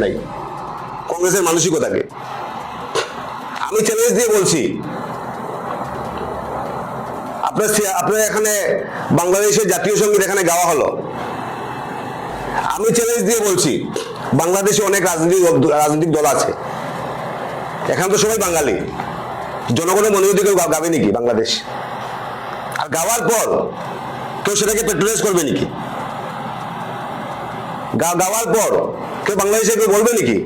নাই কংগ্রেসের মানসিকতাকে। আমি চ্যালেঞ্জ দিয়ে বলছি, আপনার এখানে বাংলাদেশের জাতীয় সংগীত এখানে গাওয়া হলো। আমি চ্যালেঞ্জ দিয়ে বলছি, বাংলাদেশে অনেক রাজনৈতিক রাজনৈতিক দল আছে। এখানে তো সবাই বাঙালি। জনগণের মনোনীত কেউ গাবে নাকি বাংলাদেশ? আর গাওয়ার পর কেউ সেটাকে পেট্রোলাইজ করবে নাকি? গাওয়ার পর কেউ বাংলাদেশে কেউ বলবে নাকি?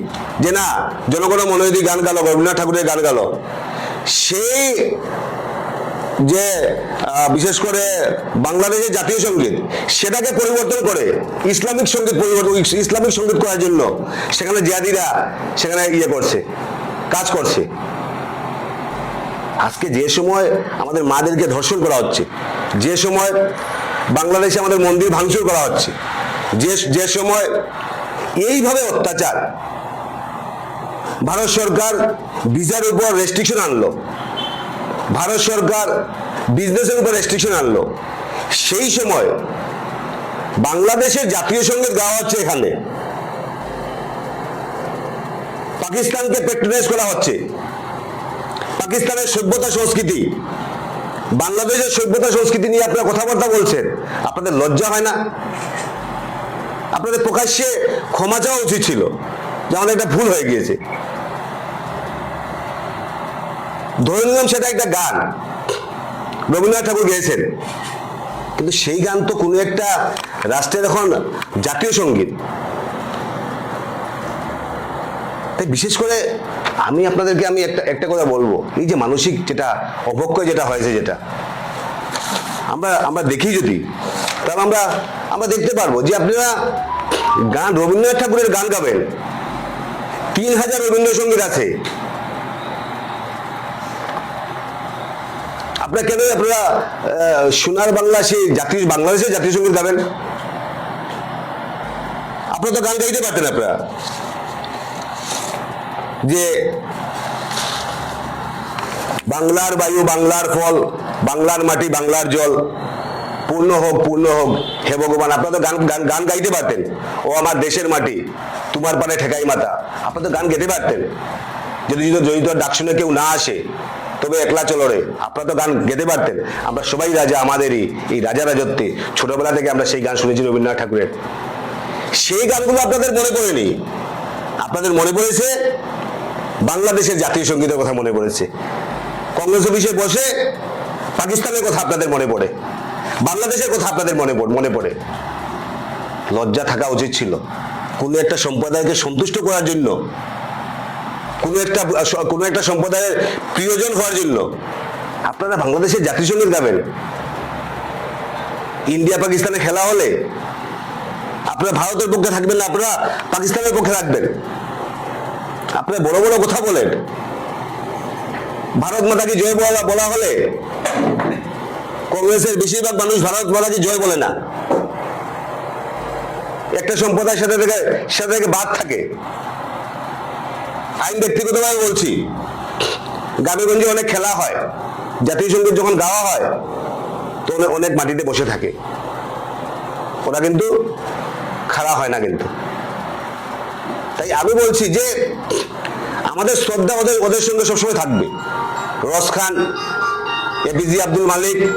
যে না জনগণের মনোনীত গান গালো, রবীন্দ্রনাথ ঠাকুরের গান গালো। সেই যে বিশেষ করে বাংলাদেশের জাতীয় সংগীত, সেটাকে পরিবর্তন করে ইসলামিক সংগীত পরিবর্তন ইসলামিক সংগীত করার জন্য সেখানে জিয়াদিরা সেখানে ইয়ে করছে, কাজ করছে। আজকে যে সময় আমাদের মাদেরকে ধর্ষণ করা হচ্ছে, যে সময় বাংলাদেশে আমাদের মন্দির ভাঙচুর করা হচ্ছে, যে যে সময় এইভাবে অত্যাচার। ভারত সরকার ভিসার উপর রেস্ট্রিকশন আনলো। ভারত সরকার বিজনেসের উপর রেস্ট্রিকশন আনলো। সেই সময় বাংলাদেশের জাতীয় সংগীত গাওয়া হচ্ছে এখানে। পাকিস্তানকে পেট্রোনাইজ করা হচ্ছে। পাকিস্তানের সভ্যতা সংস্কৃতি। বাংলাদেশের সভ্যতা সংস্কৃতি নিয়ে আপনারা কথাবার্তা বলছেন। আপনাদের লজ্জা হয় না? আপনাদের প্রকাশ্যে ক্ষমা চাওয়া উচিত ছিল, যে আমাদের একটা ভুল হয়ে গিয়েছে। ধরে নিলাম সেটা একটা গান। রবীন্দ্রনাথ ঠাকুর গেয়েছেন। কিন্তু সেই গান তো কোনো একটা রাষ্ট্রের এখন জাতীয় সংগীত। তাই বিশেষ করে আমি আপনাদেরকে আমি একটা একটা কথা বলব। এই যে মানসিক যেটা অবক্ষয় যেটা হয়েছে যেটা। আমরা আমরা দেখি যদি, তাহলে আমরা আমরা দেখতে পারব যে আপনারা গান, রবীন্দ্রনাথ ঠাকুরের গান গাবেন। তিন হাজার রবীন্দ্রসঙ্গীত আছে। আপনারা কেন আপনারা সোনার বাংলা সেই জাতীয় বাংলাদেশের জাতীয় সংগীত গাবেন? আপনারা তো গান গাইতে পারতেন আপনারা। যে বাংলার বায়ু, বাংলার ফল বাংলার মাটি, বাংলার জল। পূর্ণ হোক পূর্ণ হোক। হে ভগবান, আপনারা তো গান গান গান গাইতে পারতেন। ও আমার দেশের মাটি, তোমার পানে ঠেকাই মাতা। আপনারা তো গান গেতে পারতেন। যদি যদি ডাক শুনে কেউ না আসে, তবে একলা চলো রে। আপনারা তো গান গেতে পারতেন। আমরা সবাই রাজা আমাদেরই, এই রাজা রাজত্বে। ছোটবেলা থেকে আমরা সেই গান শুনেছি রবীন্দ্রনাথ ঠাকুরের। সেই গানগুলো আপনাদের মনে পড়েনি? আপনাদের মনে পড়েছে? বাংলাদেশের জাতীয় সঙ্গীতের কথা মনে পড়েছে। কংগ্রেস অফিসে বসে পাকিস্তানের কথা আপনাদের মনে পড়ে। বাংলাদেশের কথা আপনাদের মনে মনে পড়ে। লজ্জা থাকা উচিত ছিল। কোনো একটা সম্প্রদায়কে সন্তুষ্ট করার জন্য, কোনো একটা কোনো একটা সম্প্রদায়ের প্রিয়জন হওয়ার জন্য আপনারা বাংলাদেশের জাতীয় সংগীত গাবেন ইন্ডিয়া পাকিস্তানে খেলা হলে আপনারা ভারতের পক্ষে থাকবেন না, আপনারা পাকিস্তানের পক্ষে থাকবেন। আপনারা বড় বড় কথা বলেন। ভারত মাতাকে জয় বলা বলা হলে কংগ্রেসের বেশিরভাগ মানুষ ভারত মাতাকে জয় বলে না। একটা সম্প্রদায়ের সাথে থেকে সাথে থেকে বাদ থাকে। আমি ব্যক্তিগতভাবে বলছি, গ্রামেগঞ্জে অনেক খেলা হয়। জাতীয় সংগীত যখন গাওয়া হয়, তো অনেক- মাটিতে বসে থাকে। ওরা কিন্তু খাড়া হয় না কিন্তু। তাই আমি বলছি যে, আমাদের শ্রদ্ধা ওদের ওদের সঙ্গে সবসময় থাকবে। রস খান এপিজে আব্দুল মালিক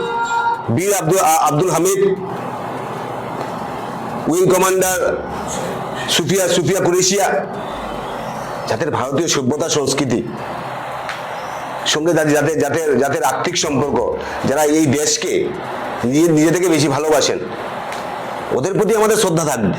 বীর আব্দুল আব্দুল হামিদ, উইং কমান্ডার সুফিয়া সুফিয়া কুরেশিয়া, যাদের ভারতীয় সভ্যতা সংস্কৃতি সঙ্গে যাদের যাদের যাদের আর্থিক সম্পর্ক, যারা এই দেশকে নিজে নিজে থেকে বেশি ভালোবাসেন, ওদের প্রতি আমাদের শ্রদ্ধা থাকবে।